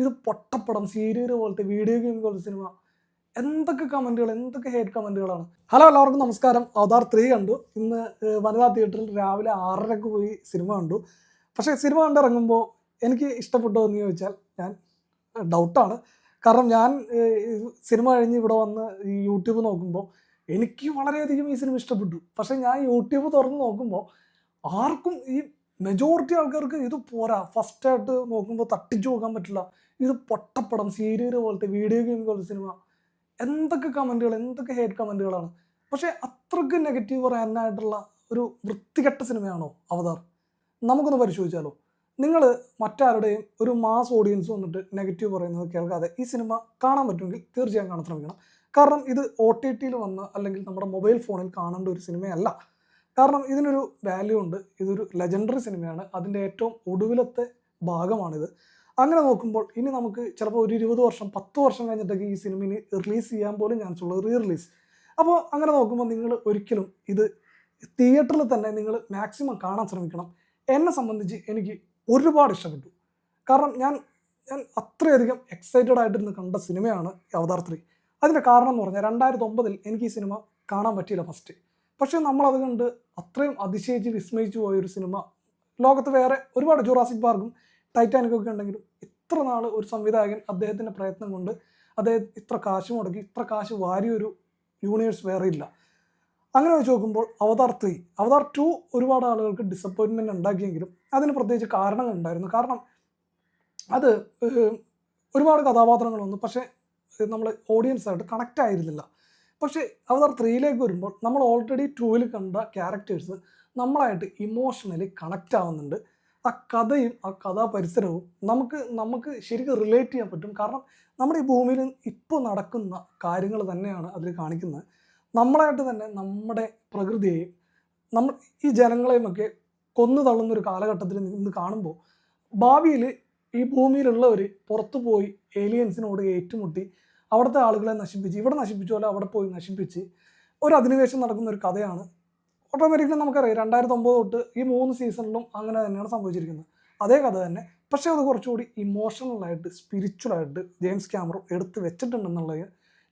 ഇത് പൊട്ടപ്പടം സീരിയൽ പോലത്തെ വീഡിയോ ഗെയിം പോലത്തെ സിനിമ എന്തൊക്കെ കമന്റുകൾ എന്തൊക്കെ ഹേറ്റ് കമന്റുകളാണ് ഹലോ എല്ലാവർക്കും നമസ്കാരം. അവതാർ ത്രീ കണ്ടു. ഇന്ന് വനിതാ തിയേറ്ററിൽ രാവിലെ ആറരക്ക് പോയി സിനിമ കണ്ടു. പക്ഷേ സിനിമ കണ്ടിറങ്ങുമ്പോൾ എനിക്ക് ഇഷ്ടപ്പെട്ടോ എന്ന് ചോദിച്ചാൽ ഞാൻ ഡൗട്ടാണ് കാരണം ഞാൻ സിനിമ കഴിഞ്ഞ് ഇവിടെ വന്ന് ഈ യൂട്യൂബ് നോക്കുമ്പോൾ എനിക്ക് വളരെയധികം ഈ സിനിമ ഇഷ്ടപ്പെട്ടു. പക്ഷേ ഞാൻ യൂട്യൂബ് തുറന്ന് നോക്കുമ്പോൾ ആർക്കും ഈ മെജോറിറ്റി ആൾക്കാർക്ക് ഇത് പോരാ. ഫസ്റ്റായിട്ട് നോക്കുമ്പോൾ തട്ടിച്ചു നോക്കാൻ പറ്റില്ല. ഇത് പൊട്ടപ്പടം സീരിയൽ പോലത്തെ വീഡിയോ ഗെയിം പോലത്തെ സിനിമ എന്തൊക്കെ കമന്റുകൾ എന്തൊക്കെ ഹേറ്റ് കമന്റുകളാണ് പക്ഷേ അത്രയ്ക്ക് നെഗറ്റീവ് പറയാനായിട്ടുള്ള ഒരു വൃത്തികെട്ട സിനിമയാണോ അവതാർ? നമുക്കൊന്ന് പരിശോധിച്ചാലോ? നിങ്ങൾ മറ്റാരുടെയും ഒരു മാസ് ഓഡിയൻസ് വന്നിട്ട് നെഗറ്റീവ് പറയുന്നത് കേൾക്കാതെ ഈ സിനിമ കാണാൻ പറ്റുമെങ്കിൽ തീർച്ചയായും കാണാൻ ശ്രമിക്കണം. കാരണം ഇത് ഒ ടി ടിയിൽ വന്ന് അല്ലെങ്കിൽ നമ്മുടെ മൊബൈൽ ഫോണിൽ കാണേണ്ട ഒരു സിനിമയല്ല കാരണം ഇതിനൊരു വാല്യൂ ഉണ്ട്. ഇതൊരു ലെജൻഡറി സിനിമയാണ് അതിന്റെ ഏറ്റവും ഒടുവിലത്തെ ഭാഗമാണിത്. അങ്ങനെ നോക്കുമ്പോൾ ഇനി നമുക്ക് ചിലപ്പോൾ ഒരു ഇരുപത് വർഷം പത്ത് വർഷം കഴിഞ്ഞിട്ടൊക്കെ ഈ സിനിമ റിലീസ് ചെയ്യാൻ പോലും ചാൻസ് ഉള്ളത് റീ റിലീസ് അപ്പോൾ അങ്ങനെ നോക്കുമ്പോൾ നിങ്ങൾ ഒരിക്കലും ഇത് തിയേറ്ററിൽ തന്നെ നിങ്ങൾ മാക്സിമം കാണാൻ ശ്രമിക്കണം. എന്നെ സംബന്ധിച്ച് എനിക്ക് ഒരുപാട് ഇഷ്ടപ്പെട്ടു. കാരണം ഞാൻ ഞാൻ അത്രയധികം എക്സൈറ്റഡ് ആയിട്ടിരുന്ന് കണ്ട സിനിമയാണ് അവതാർത്രി അവതാർ ത്രീ അതിന്റെ കാരണം എന്ന് പറഞ്ഞാൽ രണ്ടായിരത്തി ഒമ്പതിൽ എനിക്ക് ഈ സിനിമ കാണാൻ പറ്റിയില്ല ഫസ്റ്റ് പക്ഷേ നമ്മളത് കണ്ട് അത്രയും അതിശയിച്ച് വിസ്മയിച്ചു പോയ ഒരു സിനിമ. ലോകത്ത് വേറെ ഒരുപാട് ജുറാസിക് പാർക്കും ടൈറ്റാനിക്കും ഒക്കെ ഉണ്ടെങ്കിലും ഇത്ര നാൾ ഒരു സംവിധായകൻ അദ്ദേഹത്തിന്റെ പ്രയത്നം കൊണ്ട് അദ്ദേഹം ഇത്ര കാശ് മുടക്കി ഇത്ര കാശ് വാരിയൊരു യൂണിവേഴ്സ് വേറെ ഇല്ല. അങ്ങനെ വെച്ച് നോക്കുമ്പോൾ അവതാർ ത്രീ അവതാർ ടു ഒരുപാട് ആളുകൾക്ക് ഡിസപ്പോയിൻമെന്റ് ഉണ്ടാക്കിയെങ്കിലും അതിന് പ്രത്യേകിച്ച് കാരണങ്ങൾ ഉണ്ടായിരുന്നു. കാരണം അത് ഒരുപാട് കഥാപാത്രങ്ങൾ വന്നു. പക്ഷേ നമ്മൾ ഓഡിയൻസായിട്ട് കണക്റ്റ് ആയിരുന്നില്ല. പക്ഷേ അവതാർ ത്രീയിലേക്ക് വരുമ്പോൾ നമ്മൾ ഓൾറെഡി ടൂവിൽ കണ്ട ക്യാരക്ടേഴ്സ് നമ്മളായിട്ട് ഇമോഷണലി കണക്റ്റ് ആവുന്നുണ്ട്. ആ കഥയും ആ കഥാപരിസരവും നമുക്ക് നമുക്ക് ശരിക്കും റിലേറ്റ് ചെയ്യാൻ പറ്റും. കാരണം നമ്മുടെ ഈ ഭൂമിയിൽ ഇപ്പോൾ നടക്കുന്ന കാര്യങ്ങൾ തന്നെയാണ് അതിൽ കാണിക്കുന്നത്. നമ്മളായിട്ട് തന്നെ നമ്മുടെ പ്രകൃതിയെയും നമ്മൾ ഈ ജനങ്ങളെയുമൊക്കെ കൊന്നു തള്ളുന്ന ഒരു കാലഘട്ടത്തിൽ നിന്ന് കാണുമ്പോൾ ഭാവിയിൽ ഈ ഭൂമിയിലുള്ളവർ പുറത്തു പോയി ഏലിയൻസിനോട് ഏറ്റുമുട്ടി അവിടുത്തെ ആളുകളെ നശിപ്പിച്ച് ഇവിടെ നശിപ്പിച്ചു പോലെ അവിടെ പോയി നശിപ്പിച്ച് ഒരു അധിനിവേശം നടക്കുന്ന ഒരു കഥയാണ് ഓട്ടോമാറ്റിക്കലി നമുക്കറിയാം രണ്ടായിരത്തി ഒമ്പത് തൊട്ട് ഈ മൂന്ന് സീസണിലും അങ്ങനെ തന്നെയാണ് സംഭവിച്ചിരിക്കുന്നത്. അതേ കഥ തന്നെ. പക്ഷേ അത് കുറച്ചുകൂടി ഇമോഷണലായിട്ട് സ്പിരിച്വലായിട്ട് ജെയിംസ് ക്യാമറോ എടുത്ത് വെച്ചിട്ടുണ്ടെന്നുള്ളത്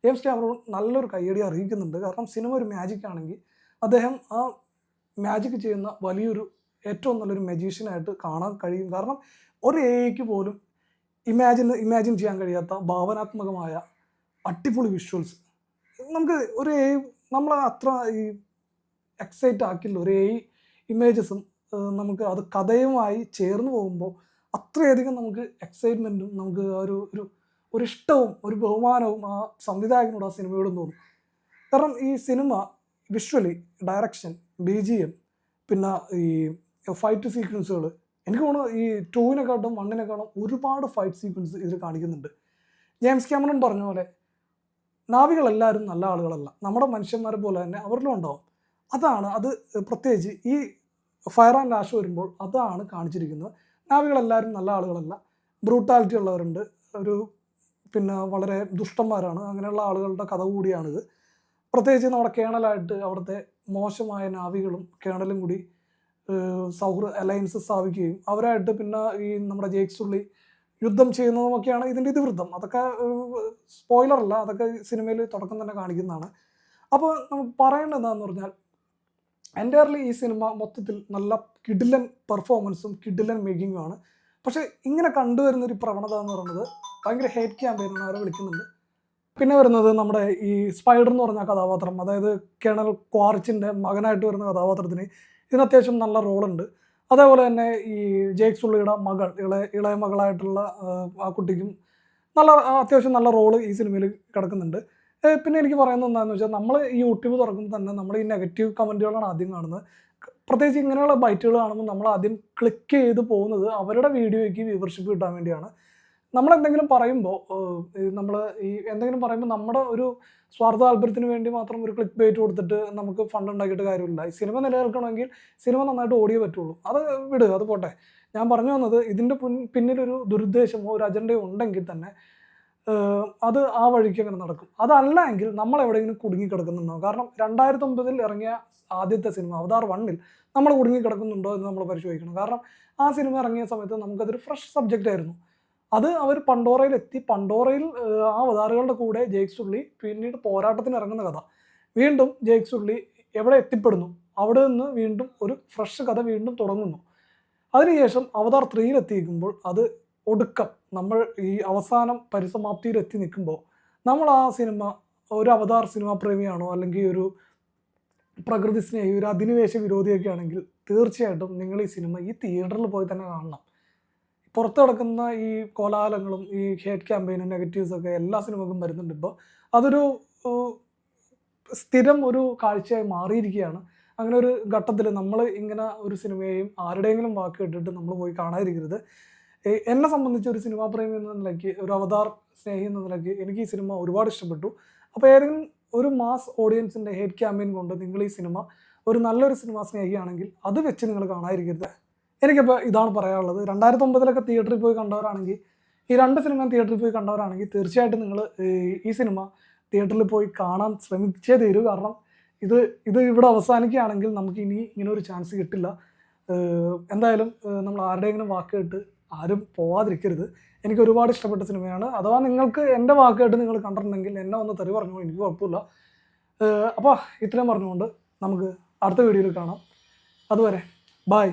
ജെയിംസ് ക്യാമറോ നല്ലൊരു കയ്യടി അറിയിക്കുന്നുണ്ട്. കാരണം സിനിമ ഒരു മാജിക് ആണെങ്കിൽ അദ്ദേഹം ആ മാജിക് ചെയ്യുന്ന വലിയൊരു ഏറ്റവും നല്ലൊരു മെജീഷ്യനായിട്ട് കാണാൻ കഴിയും. കാരണം ഒരു ഏക്ക് പോലും ഇമാജിൻ ഇമാജിൻ ചെയ്യാൻ കഴിയാത്ത ഭാവനാത്മകമായ അടിപൊളി വിഷ്വൽസ് നമുക്ക് ഒരു നമ്മൾ അത്ര ഈ എക്സൈറ്റ് ആക്കില്ല ഒരേ ഇമേജസും നമുക്ക് അത് കഥയുമായി ചേർന്ന് പോകുമ്പോൾ അത്രയധികം നമുക്ക് എക്സൈറ്റ്മെന്റും നമുക്ക് ഒരു ഒരു ഒരു ഇഷ്ടവും ഒരു ബഹുമാനവും ആ സംവിധായകനോട് ആ സിനിമയോടും തോന്നും. കാരണം ഈ cinema visually direction B G M പിന്നെ ഈ ഫൈറ്റ് സീക്വൻസുകൾ എനിക്ക് തോന്നുന്നു ഈ ടൂവിനെക്കാട്ടും വണ്ണിനെക്കാട്ടും ഒരുപാട് ഫൈറ്റ് സീക്വൻസ് ഇതിൽ കാണിക്കുന്നുണ്ട്. ജെയിംസ് ക്യാമറൺ പറഞ്ഞ പോലെ നാവികളെല്ലാവരും നല്ല ആളുകളല്ല. നമ്മുടെ മനുഷ്യന്മാരെ പോലെ തന്നെ അവരിലും ഉണ്ടാവും. അതാണ് അത് പ്രത്യേകിച്ച് ഈ ഫയർ ആൻഡ് ആഷ് വരുമ്പോൾ അതാണ് കാണിച്ചിരിക്കുന്നത്. നാവികളെല്ലാവരും നല്ല ആളുകളല്ല. ബ്രൂട്ടാലിറ്റി ഉള്ളവരുണ്ട്. ഒരു പിന്നെ വളരെ ദുഷ്ടന്മാരാണ്. അങ്ങനെയുള്ള ആളുകളുടെ കഥ കൂടിയാണിത്. പ്രത്യേകിച്ച് നമ്മുടെ കേണലായിട്ട് അവിടുത്തെ മോശമായ നാവികളും കേണലും കൂടി സൗഹൃദ അലയൻസ് സ്ഥാപിക്കുകയും അവരായിട്ട് പിന്നെ ഈ നമ്മുടെ ജേക്സുള്ളി യുദ്ധം ചെയ്യുന്നതുമൊക്കെയാണ് ഇതിന്റെ ഇതിവൃത്തം. അതൊക്കെ സ്പോയിലറല്ല. അതൊക്കെ സിനിമയിൽ തുടക്കം തന്നെ കാണിക്കുന്നതാണ്. അപ്പോൾ നമുക്ക് പറയേണ്ടത് എന്താണെന്ന് പറഞ്ഞാൽ എന്റയർലി ഈ സിനിമ മൊത്തത്തിൽ നല്ല കിഡിലൻ പെർഫോമൻസും കിഡിലൻ മേക്കിങ്ങും ആണ്. പക്ഷേ ഇങ്ങനെ കണ്ടുവരുന്ന ഒരു പ്രവണത എന്ന് പറയുന്നത് ഭയങ്കര ഹേറ്റ് ക്യാമ്പയിനാണ് അവരെ വിളിക്കുന്നുണ്ട്. പിന്നെ വരുന്നത് നമ്മുടെ ഈ സ്പൈഡർ എന്ന് പറഞ്ഞ കഥാപാത്രം അതായത് കേണൽ ക്വാർച്ചിന്റെ മകനായിട്ട് വരുന്ന കഥാപാത്രത്തിന് ഇതിന് അത്യാവശ്യം നല്ല റോളുണ്ട് അതേപോലെ തന്നെ ഈ ജേക്സ് ഉള്ളിയുടെ മകൾ ഇളയ ഇളയ മകളായിട്ടുള്ള ആ, കുട്ടിക്കും നല്ല അത്യാവശ്യം നല്ല റോൾ ഈ സിനിമയിൽ കിടക്കുന്നുണ്ട്. പിന്നെ എനിക്ക് പറയുന്നത് എന്താണെന്ന് വെച്ചാൽ നമ്മൾ ഈ യൂട്യൂബ് തുറക്കുമ്പോൾ തന്നെ നമ്മൾ ഈ നെഗറ്റീവ് കമന്റുകളാണ് ആദ്യം കാണുന്നത്. പ്രത്യേകിച്ച് ഇങ്ങനെയുള്ള ബൈറ്റുകൾ കാണുമ്പോൾ നമ്മൾ ആദ്യം ക്ലിക്ക് ചെയ്ത് പോകുന്നത് അവരുടെ വീഡിയോയ്ക്ക് വ്യൂവർഷിപ്പ് കിട്ടാൻ വേണ്ടിയാണ്. നമ്മൾ എന്തെങ്കിലും പറയുമ്പോൾ നമ്മൾ ഈ എന്തെങ്കിലും പറയുമ്പോൾ നമ്മുടെ ഒരു സ്വാർത്ഥ താല്പര്യത്തിന് വേണ്ടി മാത്രം ഒരു ക്ലിക്ക് ബേറ്റ് കൊടുത്തിട്ട് നമുക്ക് ഫണ്ട് ഉണ്ടാക്കിയിട്ട് കാര്യമില്ല. ഈ സിനിമ നിലനിൽക്കണമെങ്കിൽ സിനിമ നന്നായിട്ട് ഓടിയേ പറ്റുള്ളൂ. അത് വിടുക അത് പോട്ടെ. ഞാൻ പറഞ്ഞു വന്നത് ഇതിന്റെ പിന്നിലൊരു ദുരുദ്ദേശമോ ഒരു അജണ്ടയോ ഉണ്ടെങ്കിൽ തന്നെ അത് ആ വഴിക്ക് അങ്ങനെ നടക്കും. അതല്ല എങ്കിൽ നമ്മൾ എവിടെയെങ്കിലും കുടുങ്ങിക്കിടക്കുന്നുണ്ടോ? കാരണം രണ്ടായിരത്തി ഒമ്പതിൽ ഇറങ്ങിയ ആദ്യത്തെ സിനിമ അവതാർ വണ്ണിൽ നമ്മൾ കുടുങ്ങിക്കിടക്കുന്നുണ്ടോ എന്ന് നമ്മൾ പരിശോധിക്കണം. കാരണം ആ സിനിമ ഇറങ്ങിയ സമയത്ത് നമുക്കതൊരു ഫ്രഷ് സബ്ജക്റ്റ് ആയിരുന്നു. അത് അവർ പണ്ടോറയിൽ എത്തി. പണ്ടോറയിൽ ആ അവതാറുകളുടെ കൂടെ ജെയ്ക് സുള്ളി പിന്നീട് പോരാട്ടത്തിന് ഇറങ്ങുന്ന കഥ. വീണ്ടും ജെയ്ക് സുള്ളി എവിടെ എത്തിപ്പെടുന്നു? അവിടെ നിന്ന് വീണ്ടും ഒരു ഫ്രഷ് കഥ വീണ്ടും തുടങ്ങുന്നു. അതിനുശേഷം അവതാർ ത്രീയിലെത്തിയിരിക്കുമ്പോൾ അത് ഒടുക്കം. നമ്മൾ ഈ അവസാനം പരിസമാപ്തിയിൽ എത്തി നിൽക്കുമ്പോൾ നമ്മൾ ആ സിനിമ ഒരു അവതാർ സിനിമാ പ്രേമിയാണോ അല്ലെങ്കിൽ ഒരു പ്രകൃതി സ്നേഹി ഒരു അധിനിവേശ വിരോധിയൊക്കെ ആണെങ്കിൽ തീർച്ചയായിട്ടും നിങ്ങൾ ഈ സിനിമ ഈ തിയേറ്ററിൽ പോയി തന്നെ കാണണം. പുറത്ത് കിടക്കുന്ന ഈ കോലാഹലങ്ങളും ഈ ഹേറ്റ് ക്യാമ്പയിനും നെഗറ്റീവ്സൊക്കെ എല്ലാ സിനിമക്കും വരുന്നുണ്ട്. ഇപ്പോൾ അതൊരു സ്ഥിരം ഒരു കാഴ്ചയായി മാറിയിരിക്കുകയാണ്. അങ്ങനെ ഒരു ഘട്ടത്തിൽ നമ്മൾ ഇങ്ങനെ ഒരു സിനിമയെയും ആരുടെയെങ്കിലും വാക്ക് കേട്ടിട്ട് നമ്മൾ പോയി കാണാതിരിക്കരുത്. എന്നെ സംബന്ധിച്ച് ഒരു സിനിമാ പ്രേമി എന്ന നിലയ്ക്ക് ഒരു അവതാർ സ്നേഹി എന്ന നിലയ്ക്ക് എനിക്ക് ഈ സിനിമ ഒരുപാട് ഇഷ്ടപ്പെട്ടു. അപ്പോൾ ഏതെങ്കിലും ഒരു മാസ് ഓഡിയൻസിന്റെ ഹേറ്റ് ക്യാമ്പയിൻ കൊണ്ട് നിങ്ങൾ ഈ സിനിമ ഒരു നല്ലൊരു സിനിമാ സ്നേഹിയാണെങ്കിൽ അത് വെച്ച് നിങ്ങൾ കാണാതിരിക്കരുത്. എനിക്കപ്പോൾ ഇതാണ് പറയാനുള്ളത്. രണ്ടായിരത്തി ഒമ്പതിലൊക്കെ തിയേറ്ററിൽ പോയി കണ്ടവരാണെങ്കിൽ ഈ രണ്ട് സിനിമ തിയേറ്ററിൽ പോയി കണ്ടവരാണെങ്കിൽ തീർച്ചയായിട്ടും നിങ്ങൾ ഈ സിനിമ തിയേറ്ററിൽ പോയി കാണാൻ ശ്രമിച്ചേ തീരൂ. കാരണം ഇത് ഇത് ഇവിടെ അവസാനിക്കുകയാണെങ്കിൽ നമുക്ക് ഇനി ഇങ്ങനെ ഒരു ചാൻസ് കിട്ടില്ല എന്തായാലും നമ്മൾ ആരുടെയെങ്കിലും വാക്ക് കേട്ട് ആരും പോവാതിരിക്കരുത്. എനിക്ക് ഒരുപാട് ഇഷ്ടപ്പെട്ട സിനിമയാണ്. അഥവാ നിങ്ങൾക്ക് എന്റെ വാക്കായിട്ട് നിങ്ങൾ കണ്ടിട്ടുണ്ടെങ്കിൽ എന്നെ ഒന്ന് തെറി പറഞ്ഞു എനിക്ക് കുഴപ്പമില്ല. അപ്പോൾ ഇത്രയും പറഞ്ഞുകൊണ്ട് നമുക്ക് അടുത്ത വീഡിയോയിൽ കാണാം. അതുവരെ ബായ്